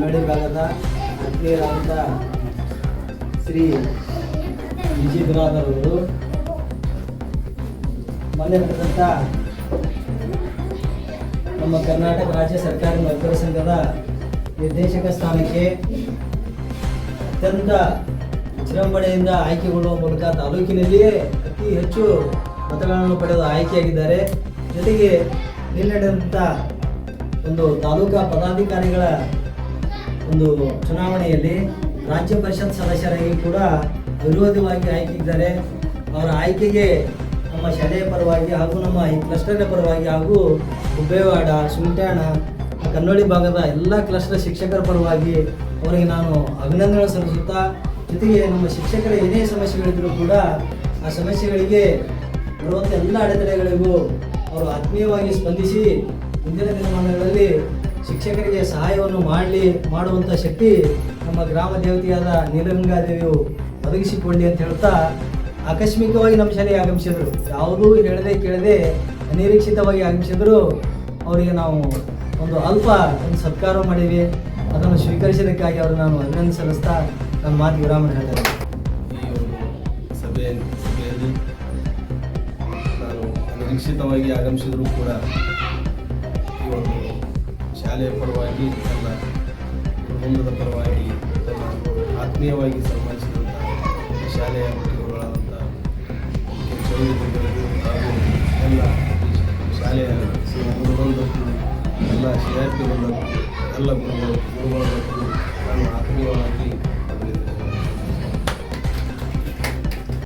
ಕನ್ನಡಿ ಭಾಗದ ಅಂತ ಶ್ರೀ ವಿಜಯ್ ಬಿರಾದರ್ ಅವರು ಮೊನ್ನೆ ನಡೆದಂಥ ನಮ್ಮ ಕರ್ನಾಟಕ ರಾಜ್ಯ ಸರ್ಕಾರಿ ನೌಕರ ಸಂಘದ ನಿರ್ದೇಶಕ ಸ್ಥಾನಕ್ಕೆ ಅತ್ಯಂತ ವಿಜೃಂಭಣೆಯಿಂದ ಆಯ್ಕೆಗೊಳ್ಳುವ ಮೂಲಕ ತಾಲೂಕಿನಲ್ಲಿಯೇ ಅತಿ ಹೆಚ್ಚು ಮತಗಳನ್ನು ಪಡೆದು ಆಯ್ಕೆಯಾಗಿದ್ದಾರೆ. ಜೊತೆಗೆ ನಿನ್ನೆ ನಡೆದಂಥ ಒಂದು ತಾಲೂಕಾ ಪದಾಧಿಕಾರಿಗಳ ಒಂದು ಚುನಾವಣೆಯಲ್ಲಿ ರಾಜ್ಯ ಪರಿಷತ್ ಸದಸ್ಯರಾಗಿ ಕೂಡ ವಿರೋಧವಾಗಿ ಆಯ್ಕೆಯಿದ್ದಾರೆ. ಅವರ ಆಯ್ಕೆಗೆ ನಮ್ಮ ಶಾಲೆಯ ಪರವಾಗಿ ಹಾಗೂ ನಮ್ಮ ಈ ಕ್ಲಸ್ಟರ್ನ ಪರವಾಗಿ ಹಾಗೂ ಹುಬ್ಬೇವಾಡ, ಸುಂಟಾಣ ಕನ್ನೋಳಿ ಭಾಗದ ಎಲ್ಲ ಕ್ಲಸ್ಟರ್ ಶಿಕ್ಷಕರ ಪರವಾಗಿ ಅವರಿಗೆ ನಾನು ಅಭಿನಂದನೆ ಸಲ್ಲಿಸುತ್ತಾ, ಜೊತೆಗೆ ನಮ್ಮ ಶಿಕ್ಷಕರ ಏನೇ ಸಮಸ್ಯೆಗಳಿದ್ದರೂ ಕೂಡ ಆ ಸಮಸ್ಯೆಗಳಿಗೆ ಬರುವಂಥ ಎಲ್ಲ ಅಡೆತಡೆಗಳಿಗೂ ಅವರು ಆತ್ಮೀಯವಾಗಿ ಸ್ಪಂದಿಸಿ, ಮುಂದಿನ ದಿನಮಾನಗಳಲ್ಲಿ ಶಿಕ್ಷಕರಿಗೆ ಸಹಾಯವನ್ನು ಮಾಡಲಿ ಮಾಡುವಂಥ ಶಕ್ತಿ ನಮ್ಮ ಗ್ರಾಮ ದೇವತೆಯಾದ ನೀಲಗಂಗಾದೇವಿಯು ಒದಗಿಸಿಕೊಳ್ಳಿ ಅಂತ ಹೇಳ್ತಾ ಆಕಸ್ಮಿಕವಾಗಿ ನಮ್ಮ ಶಾಲೆಗೆ ಆಗಮಿಸಿದರು. ಯಾವುದೂ ಹೇಳದೆ ಕೇಳದೆ ಅನಿರೀಕ್ಷಿತವಾಗಿ ಆಗಮಿಸಿದ್ರು. ಅವರಿಗೆ ನಾವು ಒಂದು ಅಲ್ಪ ಒಂದು ಸತ್ಕಾರ ಮಾಡಿವಿ ಅದನ್ನು ಸ್ವೀಕರಿಸಿದ್ದಕ್ಕಾಗಿ ಅವರು ನಾನು ಅಭಿನಂದನೆ ಸಲ್ಲಿಸ್ತಾ ನನ್ನ ಮಾತು ವಿರಾಮ ಹೇಳಿದೆ ಈ ಒಂದು ಸಭೆಯ ಸಭೆಯಲ್ಲಿ ನಾನು ಅನಿರೀಕ್ಷಿತವಾಗಿ ಆಗಮಿಸಿದರೂ ಕೂಡ ಈ ಶಾಲೆಯ ಪರವಾಗಿ ತನ್ನ ಕುಟುಂಬದ ಪರವಾಗಿ ತನ್ನ ಆತ್ಮೀಯವಾಗಿ ಸನ್ಮಾನಿಸಿದಂಥ ಶಾಲೆಯ ಮಕ್ಕಳುಗಳಾದಂಥ ಚೌಧರಿಗಳಿಗೂ ಹಾಗೂ ಎಲ್ಲ ಶಾಲೆಯ ಗುರುಬಂಧಕ್ಕೂ ಎಲ್ಲ ಬಂಧಕ್ಕೂ ಎಲ್ಲ ಗುರುಗಳು ಗುರುಗಳು ತನ್ನ ಆತ್ಮೀಯವಾಗಿ